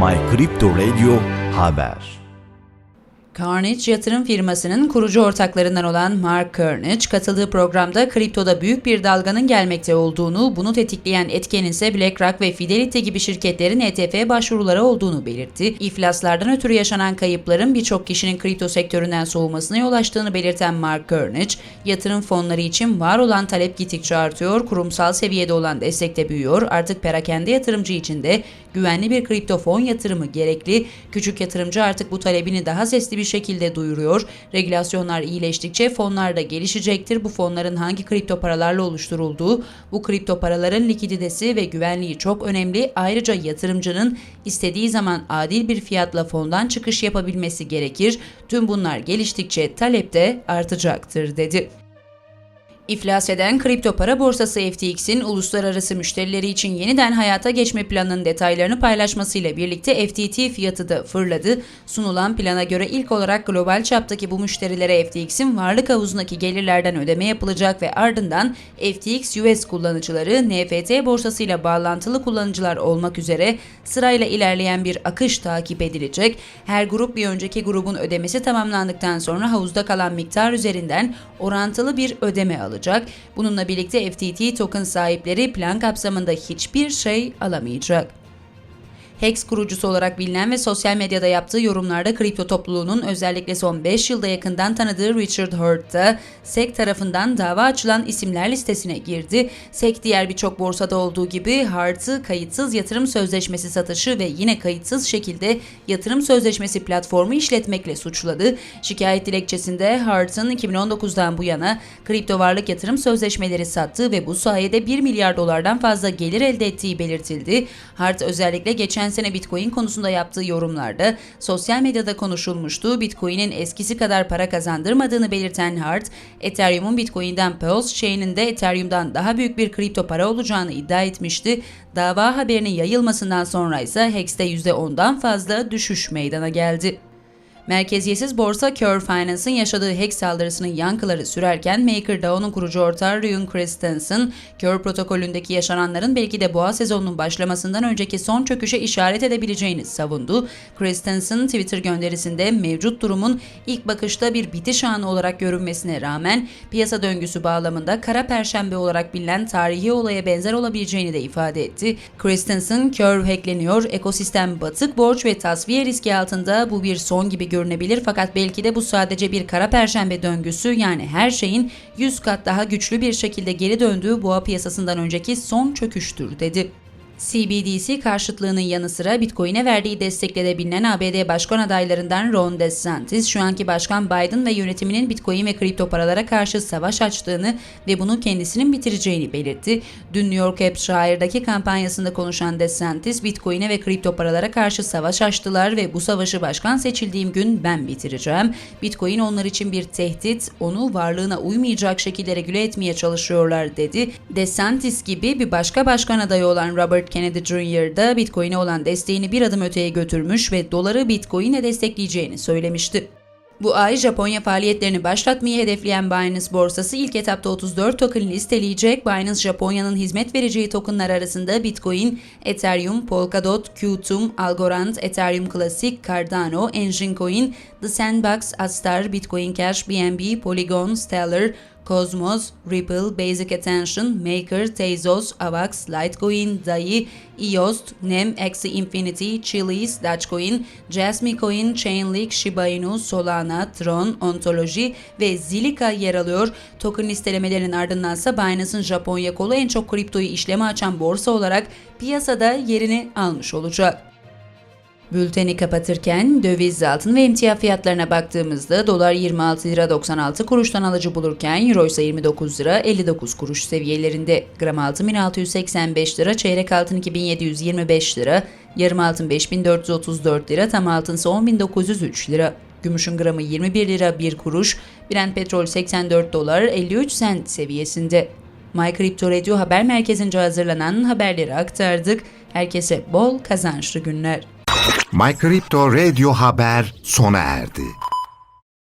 My Crypto Radio Haber Carnage yatırım firmasının kurucu ortaklarından olan Mark Carnage katıldığı programda kriptoda büyük bir dalganın gelmekte olduğunu, bunu tetikleyen etkenin ise BlackRock ve Fidelity gibi şirketlerin ETF başvuruları olduğunu belirtti. İflaslardan ötürü yaşanan kayıpların birçok kişinin kripto sektöründen soğumasına yol açtığını belirten Mark Carnage, yatırım fonları için var olan talep gittikçe artıyor, kurumsal seviyede olan destek de büyüyor, artık perakende yatırımcı için de güvenli bir kripto fon yatırımı gerekli, küçük yatırımcı artık bu talebini daha sesli bir şekilde duyuruyor. Regülasyonlar iyileştikçe fonlar da gelişecektir. Bu fonların hangi kripto paralarla oluşturulduğu, bu kripto paraların likiditesi ve güvenliği çok önemli. Ayrıca yatırımcının istediği zaman adil bir fiyatla fondan çıkış yapabilmesi gerekir. Tüm bunlar geliştikçe talep de artacaktır dedi. İflas eden kripto para borsası FTX'in uluslararası müşterileri için yeniden hayata geçme planının detaylarını paylaşmasıyla birlikte FTT fiyatı da fırladı. Sunulan plana göre ilk olarak global çaptaki bu müşterilere FTX'in varlık havuzundaki gelirlerden ödeme yapılacak ve ardından FTX US kullanıcıları NFT borsasıyla bağlantılı kullanıcılar olmak üzere sırayla ilerleyen bir akış takip edilecek. Her grup bir önceki grubun ödemesi tamamlandıktan sonra havuzda kalan miktar üzerinden orantılı bir ödeme alacak. Bununla birlikte FTT token sahipleri plan kapsamında hiçbir şey alamayacak. Hex kurucusu olarak bilinen ve sosyal medyada yaptığı yorumlarda kripto topluluğunun özellikle son 5 yılda yakından tanıdığı Richard Heart da SEC tarafından dava açılan isimler listesine girdi. SEC diğer birçok borsada olduğu gibi Heart'ı kayıtsız yatırım sözleşmesi satışı ve yine kayıtsız şekilde yatırım sözleşmesi platformu işletmekle suçladı. Şikayet dilekçesinde Heart'ın 2019'dan bu yana kripto varlık yatırım sözleşmeleri sattığı ve bu sayede 1 milyar dolardan fazla gelir elde ettiği belirtildi. Hart özellikle geçen sene Bitcoin konusunda yaptığı yorumlarda sosyal medyada konuşulmuştu. Bitcoin'in eskisi kadar para kazandırmadığını belirten Hart, Ethereum'un Bitcoin'den Pulse Chain'in de Ethereum'dan daha büyük bir kripto para olacağını iddia etmişti. Dava haberinin yayılmasından sonra ise Hex'te %10'dan fazla düşüş meydana geldi. Merkeziyetsiz borsa Curve Finance'ın yaşadığı hack saldırısının yankıları sürerken MakerDAO'nun kurucu ortağı Rune Christensen, Curve protokolündeki yaşananların belki de boğa sezonunun başlamasından önceki son çöküşe işaret edebileceğini savundu. Christensen Twitter gönderisinde mevcut durumun ilk bakışta bir bitiş anı olarak görünmesine rağmen piyasa döngüsü bağlamında kara perşembe olarak bilinen tarihi olaya benzer olabileceğini de ifade etti. Christensen, Curve hackleniyor, ekosistem batık borç ve tasfiye riski altında bu bir son gibi görünebilir fakat belki de bu sadece bir kara perşembe döngüsü yani her şeyin 100 kat daha güçlü bir şekilde geri döndüğü boğa piyasasından önceki son çöküştür dedi. CBDC karşıtlığının yanı sıra Bitcoin'e verdiği destekle de bilinen ABD başkan adaylarından Ron DeSantis, şu anki başkan Biden ve yönetiminin Bitcoin ve kripto paralara karşı savaş açtığını ve bunu kendisinin bitireceğini belirtti. Dün New York Hampshire'daki kampanyasında konuşan DeSantis, Bitcoin'e ve kripto paralara karşı savaş açtılar ve bu savaşı başkan seçildiğim gün ben bitireceğim. Bitcoin onlar için bir tehdit, onu varlığına uymayacak şekilde regüle etmeye çalışıyorlar dedi. DeSantis gibi bir başka başkan adayı olan Robert Kennedy Jr. da Bitcoin'e olan desteğini bir adım öteye götürmüş ve doları Bitcoin'e destekleyeceğini söylemişti. Bu ay Japonya faaliyetlerini başlatmayı hedefleyen Binance borsası ilk etapta 34 token listeleyecek. Binance Japonya'nın hizmet vereceği tokenlar arasında Bitcoin, Ethereum, Polkadot, Qtum, Algorand, Ethereum Classic, Cardano, Engine Coin, The Sandbox, Astar, Bitcoin Cash, BNB, Polygon, Stellar, Cosmos, Ripple, Basic Attention, Maker, Tezos, Avax, Litecoin, DAI, EOS, NEM, Axie Infinity, Chiliz, Dogecoin, Jasmine Coin, Chainlink, Shiba Inu, Solana, Tron, Ontology ve Zilliqa yer alıyor. Token listelemelerinin ardındansa Binance'ın Japonya kolu en çok kriptoyu işleme açan borsa olarak piyasada yerini almış olacak. Bülteni kapatırken döviz altın ve emtia fiyatlarına baktığımızda dolar 26 lira 96 kuruştan alıcı bulurken euro ise 29 lira 59 kuruş seviyelerinde. Gram altın 1685 lira, çeyrek altın 2725 lira, yarım altın 5434 lira, tam altın ise 10903 lira. Gümüşün gramı 21 lira 1 kuruş, Brent petrol 84 dolar 53 sent seviyesinde. My Crypto Radio haber merkezince hazırlanan haberleri aktardık. Herkese bol kazançlı günler. My Radio Haber sona erdi.